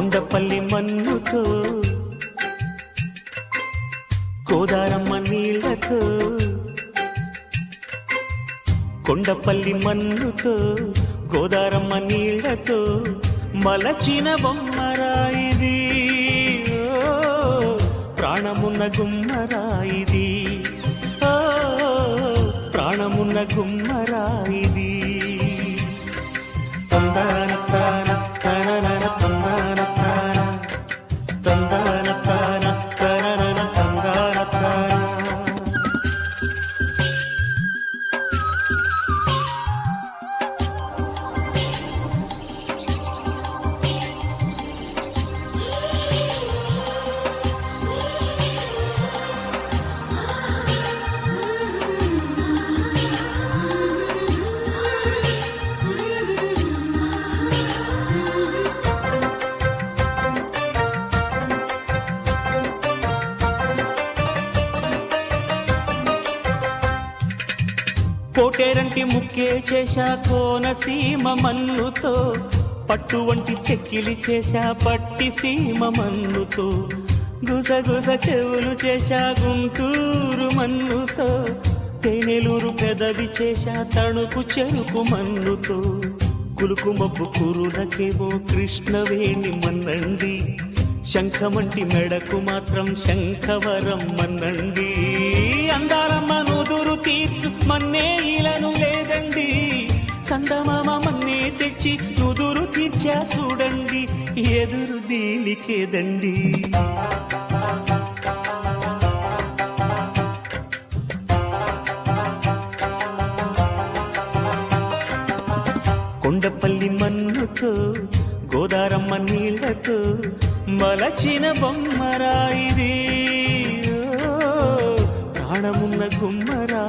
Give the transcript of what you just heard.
కొండపల్లి మన్నుతో కోదారమ్మ నీళ్ళతో కొండపల్లి మన్నుతో గోదారమ్మ నీళ్ళతో మలచిన బొమ్మరాయిది. ఓ, ప్రాణమున్న గుమ్మరాయిది. ఓ, ప్రాణమున్న గుమ్మరా కోటేరంటి ముక్కే చేశా కోనసీమ మన్నుతో పట్టు వంటి చెక్కిలి చేశా పట్టి సీమ మన్నుతో. గుసగుస చెవులు చేశా గుంటూరు మన్నుతో తేనెలూరు పెదవి చేశా తణుకు చెరుకు మన్నుతో. కులుకుమబ్బు కురులకేమో కృష్ణవేణి మన్నండి శంఖమంటి మెడకు మాత్రం శంఖవరం మన్నండి. అందారమ్మ నుదురు తీర్చు మన్నే ఇలను లేదండి. చందమామ మన్నే తెచ్చి నుదురు తీర్చా చూడండి. ఎదురు దీనికేదండి కొండపల్లి మన్నుతో గోదారమ్మ నీళ్ళతో మలచిన బొమ్మరాయిదే గుమ్మరా